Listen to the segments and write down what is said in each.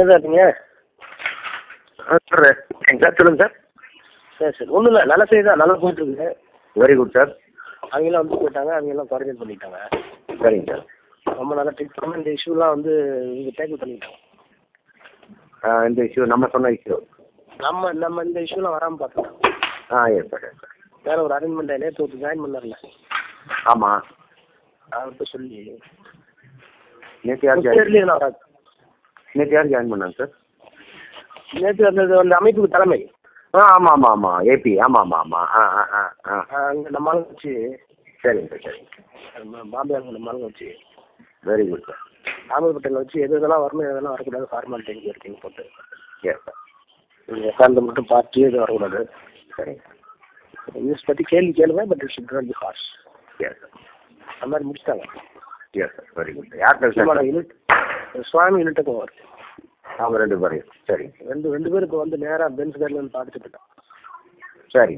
எங்கே இருக்கீங்க? Sir sir சொல்லுங்கள் சார். சரி சரி. ஒன்றும் இல்லை நல்ல செய்தி தான். நல்லா போயிட்டு இருக்கு. வெரி குட் சார் அவங்கெல்லாம் வந்து போயிட்டாங்க அவங்கெல்லாம் குவாரண்டைன் பண்ணிட்டாங்க. சரிங்க சார் ரொம்ப நல்லா ட்ரீட் பண்ணாங்க. இந்த இஷ்யூலாம் வந்து இங்கே டேக்கிள் பண்ணிட்டாங்க. இந்த இஷ்யூ நம்ம சொன்ன இஷ்யூ நம்ம நம்ம இந்த இஷ்யூலாம் வராமல் பார்த்துட்டோம் ஆ எஸ் சார் எஸ் சார் வேற ஒரு அரேஞ்ச்மெண்ட் நேற்று ஒருத்தர் ஜாயின் பண்ணார்ல ஆமாம் அவர்கிட்ட சொல்லி. நேற்று யார் ஜாயின் நேற்று யார் ஜாயின் பண்ணாங்க சார் நேற்று அந்த அந்த அமைப்புக்கு தலைமை. ஆ ஆமாம் ஆமாம் ஆமாம் ஏபி ஆமாம் ஆமாம் ஆமாம் ஆ ஆ ஆ ஆ. அங்கே நம்ம ஆளுங்க வச்சு. சரிங்க சார் சரிங்க. பாம்பே அங்கே நம்ம ஆளுங்க வச்சு. வெரி குட் சார் பட்டேல் வச்சு எது எதெல்லாம் வரணும் எதெல்லாம் வரக்கூடாது ஃபார்மாலிட்டி இருக்கீங்க போட்டு. எஸ் சார் நீங்கள் உட்காந்து மட்டும் பார்த்து எதுவும் வரக்கூடாது. சரிங்க. நியூஸ் பற்றி கேள்வி கேளுங்க but it should not be harsh yes sir அந்த மாதிரி முடிச்சிட்டாங்க. எஸ் சார் வெரி குட் யார் பேசுகிறாங்க சுவாமி யூனிட்டுக்கு போவார் அவங்க ரெண்டு பேரையும். சரிங்க ரெண்டு ரெண்டு பேரும் இப்போ வந்து நேராக பென்ஸ் கார்டில் வந்து பார்த்துட்டு போயிட்டோம் சரி.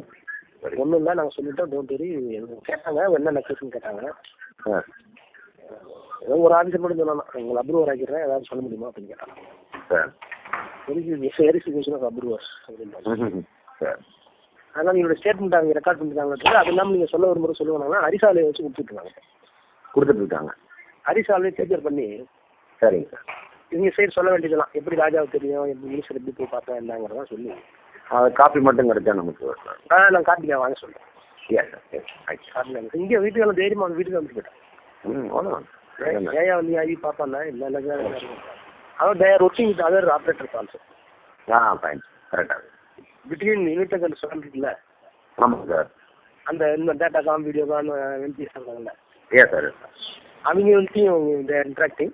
ஒன்றும் இல்லை நாங்கள் சொல்லிட்டோம் டோன்ட் வெரி கேட்டாங்க என்ன நெக்லஸ்ன்னு கேட்டாங்க. ஏதோ ஒரு ஆஃபீஸர் மட்டும் சொன்னாங்க உங்களை அப்ரூவர் ஆக்கிடுறேன் ஏதாவது சொல்ல முடியுமா? அப்படின்னு கேட்டாங்க. சார். வெரிஃபிகேஷன் ஆஃப் அப்ரூவர்ஸ் அப்படின்னு சார். அதனால் உங்களோட ஸ்டேட்மெண்ட் அவங்க ரெக்கார்ட் பண்ணிருக்காங்க அது இல்லாமல் நீங்கள் சொல்ல ஒரு முறை சொல்லுவாங்கன்னா அரிசாலையை வச்சு கொடுத்துட்ருக்காங்க கொடுத்துட்டு இருக்காங்க. அரிசாலையை கேப்சர் பண்ணி சரிங்க சார். இவங்க சைடு சொல்ல வேண்டியதெல்லாம். எப்படி ராஜாவுக்கு தெரியும்? எப்படி மினிஸ்டர் எப்படி போய் பார்த்தா என்னங்கிறதா சொல்லி. அது காப்பி மட்டும் கிடைச்சா நமக்கு ஆ நான் காப்பிக்கா வாங்க சொல்கிறேன் எஸ் சார் எஸ் காப்பி இங்கே வீட்டுக்கு எல்லாம் தைரியமாக வந்து வீட்டுக்கு வந்து போயிட்டேன். ம் அவ்வளோதான்? ஏயா வந்து ஐ பார்ப்பான்ல இல்லை இல்லை அவன் there working with other operators also ah fine கரெக்டாக பிட்வீன் யூனிட் அண்ட் இருக்குல்ல ஆமாம் சார். அந்த இந்த data com video com MPS இருக்காங்கல்ல? எஸ் சார் சார் அவங்க வந்து தேர் இன்ட்ராக்டிங்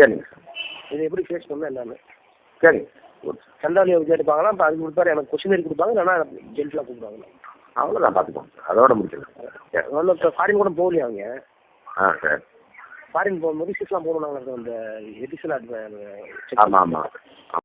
சரிங்க சார். இதை எப்படி ஃபேஸ் பண்ணணும் எல்லாமே சரிங்க. குட் சண்டாலியை கேட்டுப்பாங்கன்னா இப்போ அதுக்கு கொடுப்பாரு எனக்கு கொஸ்டின் கொடுப்பாங்க. இல்லைன்னா ஜென்டலாக கூப்பிடுவாங்க. அவ்வளோதான் பார்த்துக்கோங்க சார் அதோட முடிச்சிடலாம். ஒன்றும் இப்போ ஃபாரின் கூட போகலையா அவங்க? ஆ சார். ஃபாரின் போகும்போது சிஸ்லாம் போகணும் நாங்கள் அந்த எடிஷனல் ஆமாம் ஆமாம்